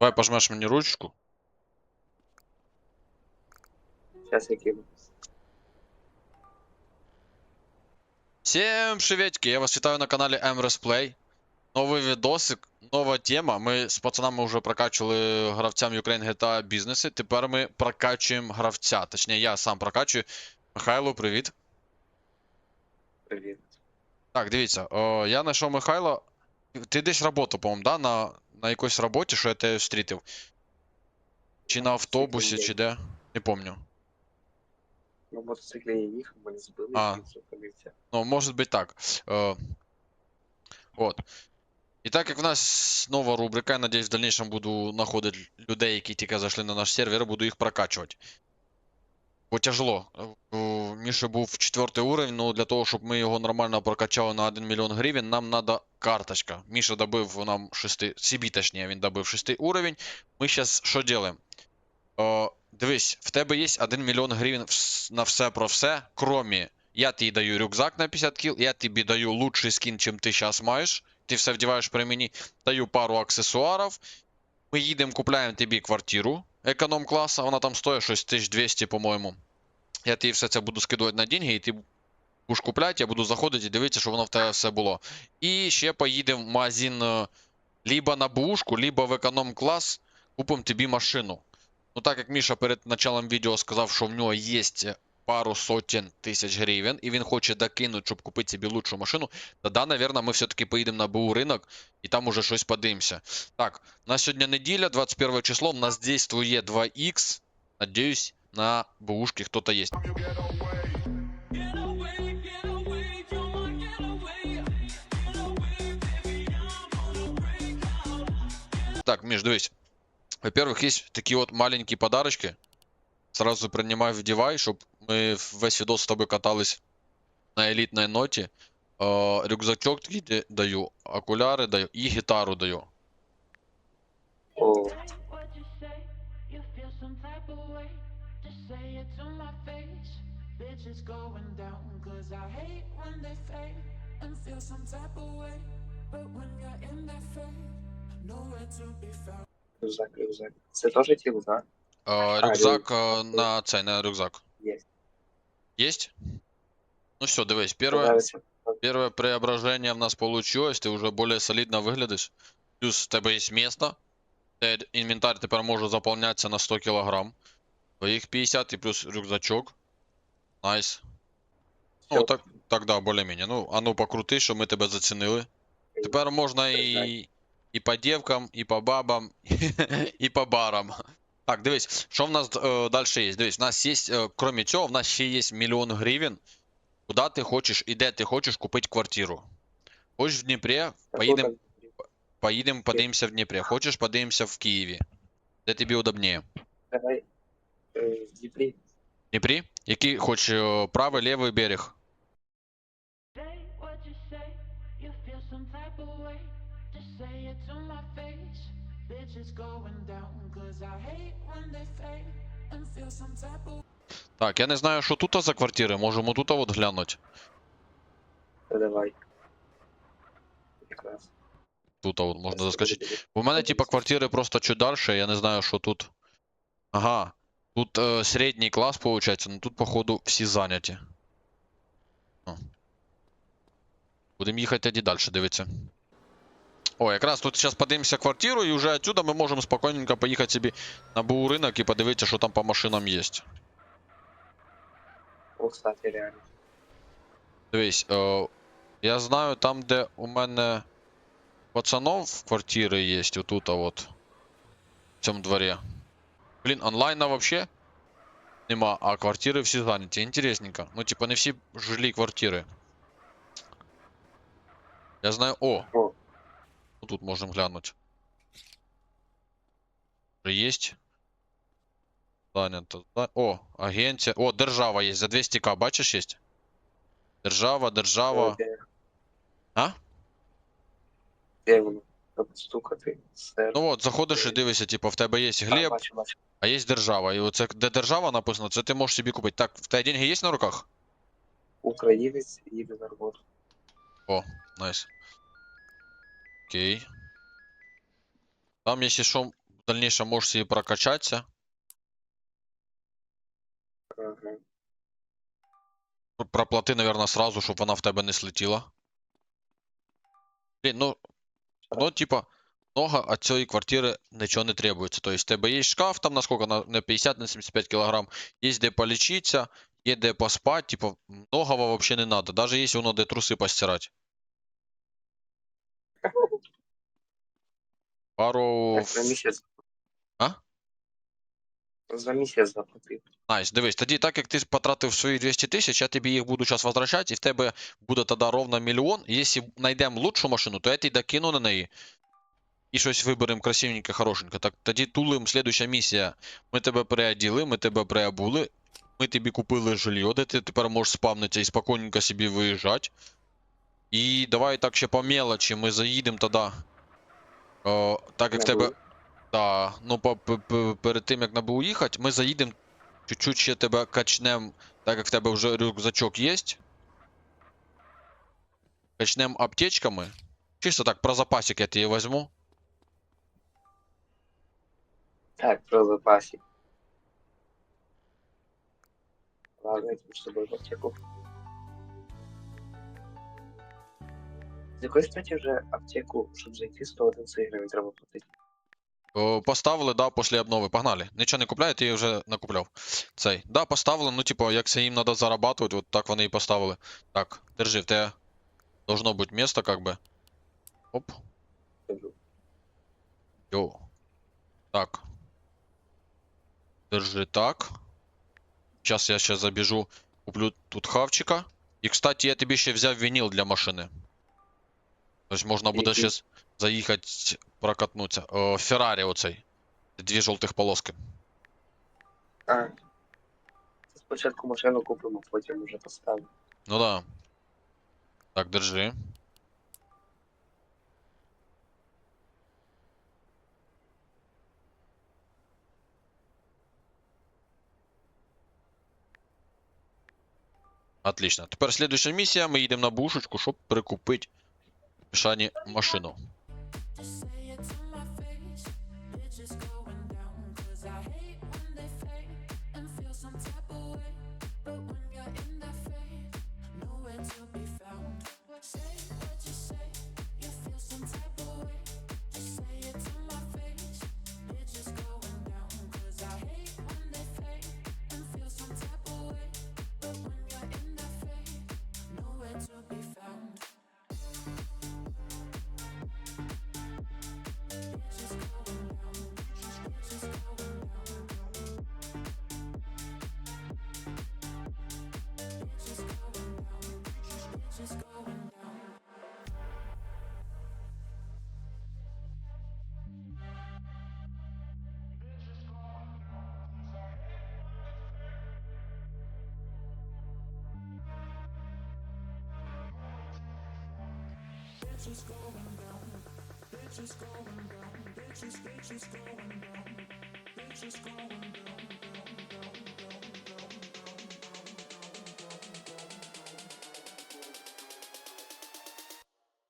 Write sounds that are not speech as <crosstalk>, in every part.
Давай пожмеш мені ручку. Сейчас я кину. Всем приветики, я вас вітаю на каналі Emrys Play. Новий відосик, нова тема. Ми з пацанами вже прокачували гравцям Ukraine GTA бізнеси. Тепер ми прокачуємо гравця. Точніше, я сам прокачую. Михайло, привіт. Привет. Так, дивіться, о, я знайшов Михайла. Ти десь роботу, по-моєму, да? На, на якійсь роботі, що я тебе зустрітив? Чи на автобусі, чи де? Не помню. На мотоцикле я їхав, мене збили, А. і він зупинився. Ну, может быть так. Э, Вот. І так як в нас нова рубрика, я надіюсь, в дальнейшем буду знаходити людей, які тільки зайшли на наш сервер, буду їх прокачувати. Бо тяжело. Е, Міша був четвертий уровень, ну для того, щоб ми його нормально прокачали на 1 мільйон гривень, нам треба карточка. Міша добив нам 6, собі точніше, він добив 6 уровень. Ми зараз що робимо? О, дивись, в тебе є 1 мільйон гривень на все про все, кромі я тобі даю рюкзак на 50 кіл, я тобі даю лучший скін, чим ти зараз маєш. Ти все вдіваєш при мені, даю пару аксесуарів. Ми їдемо, купляємо тобі квартиру економ класа, вона там стоїть щось 1200, по-моєму. Я тобі все це буду скидувати на деньги, і ти будеш купляти, я буду заходити і дивитися, що воно в тебе все було. І ще поїдемо в магазин е, либо на бушку, либо в економ клас, купимо тобі машину. Ну так як Міша перед началом відео сказав, що в нього є пару сотень тисяч гривень, і він хоче докинути, щоб купити собі лучшу машину, тоді, наверное, ми все-таки поїдемо на БУ ринок і там уже щось подивимося. Так, у нас сьогодні неділя, 21 число, у нас действує 2х. Надіюсь, на БУшки хто-то є. Так, Миш, дивись. Во-первых, есть такие вот маленькие подарочки. Сразу принимай, вдевай, чтобы мы весь видос с тобой катались на элитной ноте. Э, рюкзачок такий де- даю, окуляри даю і гітару даю. О, What you say? You feel some type of way. Just say it to my face. Bitches going down, cause I hate when they fade and feel some type of way. But when you're in that fade, nowhere to be found. рюкзак, рюкзак. Це теж тіло, так? Э, рюкзак э, на цей, на рюкзак. Є. Есть? Ну все, дивись, Первое... первое, Подивися. первое преображение в нас получилось, ты уже более солидно выглядишь. Плюс в тебе есть место. Те- Інвентар тепер може заповнятися на 100 кг. Твоїх 50 і плюс рюкзачок. Найс. Ну, Всё. так, так, да, более-менее. Ну, а ну покрути, що ми тебе зацінили. Тепер можна і, і по дівкам, і по бабам, <laughs> і по барам. Так, дивись, що в нас е, далі є? Дивись, у нас є, е, крім цього, в нас ще є мільйон гривень. Куди ти хочеш і де ти хочеш купити квартиру. Хочеш в Дніпрі, поїдемо поїдем, подивимося в Дніпрі. Хочеш, подивимося в Києві. Де тобі удобніше? Давай е, в Дніпрі. Дніпрі? Який хочеш е, правий, лівий берег? Bitches going down, Так, я не знаю, що тут за квартири. Можемо тут от глянути. Давай. Тут от можна заскочити. У мене, типа, квартири просто чуть дальше, я не знаю, що тут. Ага. Тут е, середній клас, получается, ну тут, походу, всі зайняті. Будемо їхати тоді далі, дивіться. О, якраз тут зараз подивимося квартиру, і вже отсюда ми можемо спокійненько поїхати собі на БУ ринок і подивитися, що там по машинам є. О, кстати, реально. Дивись, е, я знаю, там, де у мене пацанов квартири є, отут, а от. В цьому дворі. Блін, онлайна вообще нема, а квартири всі зайняті. Інтересненько. Ну, типа, не всі жилі квартири. Я знаю. О! О. Тут можемо глянути. Вже Есть. Зайнято. Зай- О, агенція. О, держава є. За 200к, бачиш, є? Держава, держава. А? Де воно? Стукати. Ну от, заходиш і дивишся, типу, в тебе є А, Глеб, бачу, бачу. а є держава. І оце де держава написано, це ти можеш собі купити. Так, в тебе деньги є на руках? Українець їде на роботу. Найс. Окей. Там, если что, в дальнейшем можете и прокачаться. Ага. Проплати, наверное, сразу, чтобы она в тебе не слетела. Блин, ну, ну, типа, много от цієї квартиры ничего не требуется. То есть, у тебе есть шкаф, там насколько на, на 50, на 75 килограмм, есть де полечиться, є де поспать, типа, многого вообще не надо. Даже если воно де труси постирать. Пару... Так, за місяць. А? За місяць заплатив. Найс, дивись, тоді так як ти потратив свої 200 тисяч, я тобі їх буду зараз возвращати, і в тебе буде тоді ровно мільйон. І Якщо знайдемо лучшу машину, то я тобі докину на неї. І щось виберемо красивеньке, хорошеньке. Так тоді тулим слідуюча місія. Ми тебе переоділи, ми тебе переобули, ми тобі купили жилье, де ти тепер можеш спавнитися і спокійненько собі виїжджати. І давай так ще по мелочі, ми заїдемо тоді. О, так як в тебе. Да, ну по, перед тим як набу їхати, ми заїдемо, чуть-чуть ще тебе качнем, так як в тебе вже рюкзачок є. Качнем аптечками. Чисто так, про запасик я тебе возьму. Так, про запасі. Ладно, я з собою в аптеку. З якої статі вже аптеку, щоб зайти 111 гривень треба платити? О, поставили, да, після обнови. Погнали. Нічого не купляю, ти вже накупляв. Цей. Да, поставили, ну, типу, як це їм треба зарабатувати, от так вони і поставили. Так, держи, в тебе должно бути місто, как би. Оп. Йоу. Так. Держи так. Сейчас я ще забіжу, куплю тут хавчика. І, кстати, я тобі ще взяв вінил для машини. Тобто можна буде Який? ще заїхати прокатнутися. О, Феррарі оцей. Дві жовтих полоски. А. Спочатку машину купимо, потім вже поставимо. Ну да. Так, держи. Отлично. Тепер слідуюча місія. Ми їдемо на бушечку, щоб прикупити Шані машину.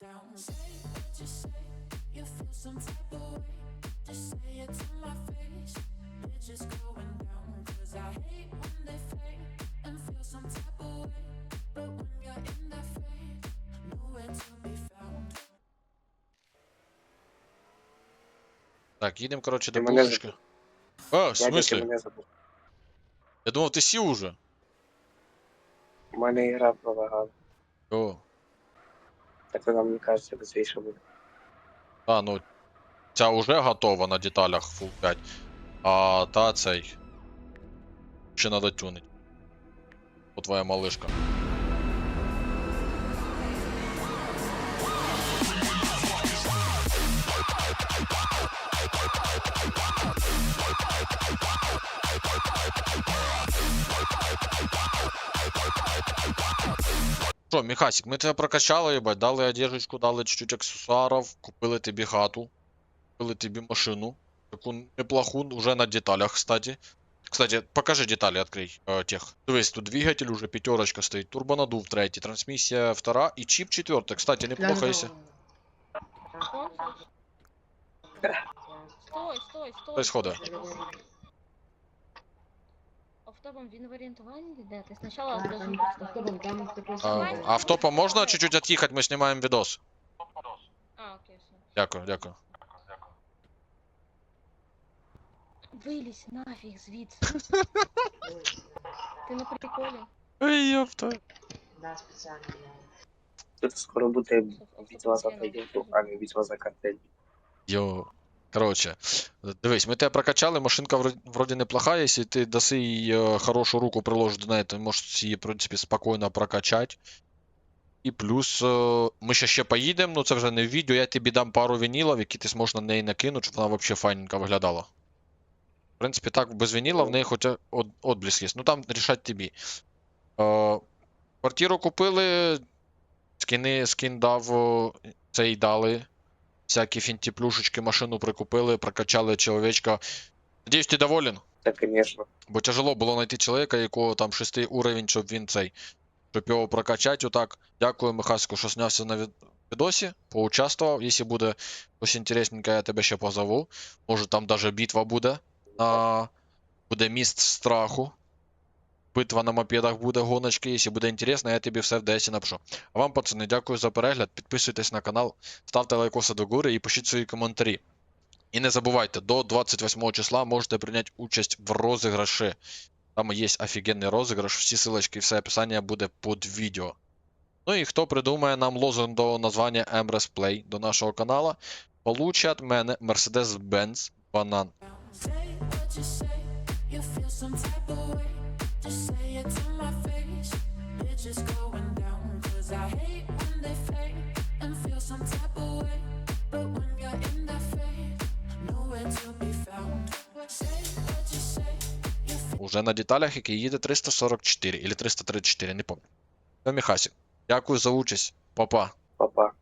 Down. Say what you say. You feel some Так, їдемо, коротше, до мене бушечки. А, в смислі? Я думав, ти сів уже. У мене ігра пролагала. О. Так вона мені кажеться, быстріше буде. А, ну. Ця уже готова на деталях Full 5. А та цей. Ще надо тюнить. О, твоя малишка. Що, Міхасик, ми тебе прокачали, їбать, дали одежечку, дали чуть-чуть аксесуарів, купили тобі хату, купили тобі машину. Таку неплоху, уже на деталях, кстати. Кстати, покажи детали, открой э, тех. Дивись, тут двигатель уже пятерочка стоит, турбонадув третий, трансмиссия вторая и чип четвертый. Кстати, неплохо, если... стой, стой, стой. Происходит. стой. Автопом він в орієнтуванні йде? Ти спочатку должен поставити. А, автопом можна чуть-чуть отъехать, ми знімаємо відос. А, окей, все. Дякую, дякую. Вилізь нафіг звідси. <laughs> Ти на приколі? Ой, ёпта. Да, специально. Тут скоро буде Автопом битва за я не поїздку, можу. а не битва за картель. Йо. Короче, дивись, ми тебе прокачали, машинка вроді, неплоха, якщо ти даси їй е, хорошу руку, приложиш до неї, то можеш її, в принципі, спокійно прокачати. І плюс е, ми ще ще поїдемо, ну це вже не в відео, я тобі дам пару вінілів, які ти зможеш на неї накинути, щоб вона взагалі файненько виглядала. В принципі, так, без вініла в неї хоч от, отбліск є. Ну там рішать тобі. Е, квартиру купили, скини, скін дав, цей дали. Всякі фінті-плюшечки, машину прикупили, прокачали чоловічка. Надіюсь, ти доволен? Так, звісно. Бо тяжело було знайти чоловіка, якого там шестий уровень, щоб він цей, щоб його прокачати отак. Дякую, Михаську, що знявся на від- відосі, поучаствував. Якщо буде щось інтересненьке, я тебе ще позову. Може там даже битва буде. А, буде міст страху. Битва на мопедах буде, гоночки. Якщо буде інтересно, я тобі все в ДСі напишу. А вам, пацани, дякую за перегляд. Підписуйтесь на канал, ставте лайкоси до гори і пишіть свої коментарі. І не забувайте, до 28 числа можете прийняти участь в розіграші. Там є офігенний розіграш, всі ссылочки і все описання буде під відео. Ну і хто придумає нам лозунг до названня Emrys Play до нашого канала, получить від мене Mercedes-Benz банан. Say what you say, you feel some type of way. Just say it to my face. Bitches going down, cause I hate when they fake and feel some type of way. But when you're in that fade, nowhere to be found. Say what you say, you feel Уже на деталях, який їде 344 или 334, не пам'ятаю. Все, Міхасік. Дякую за участь. Па-па. Папа.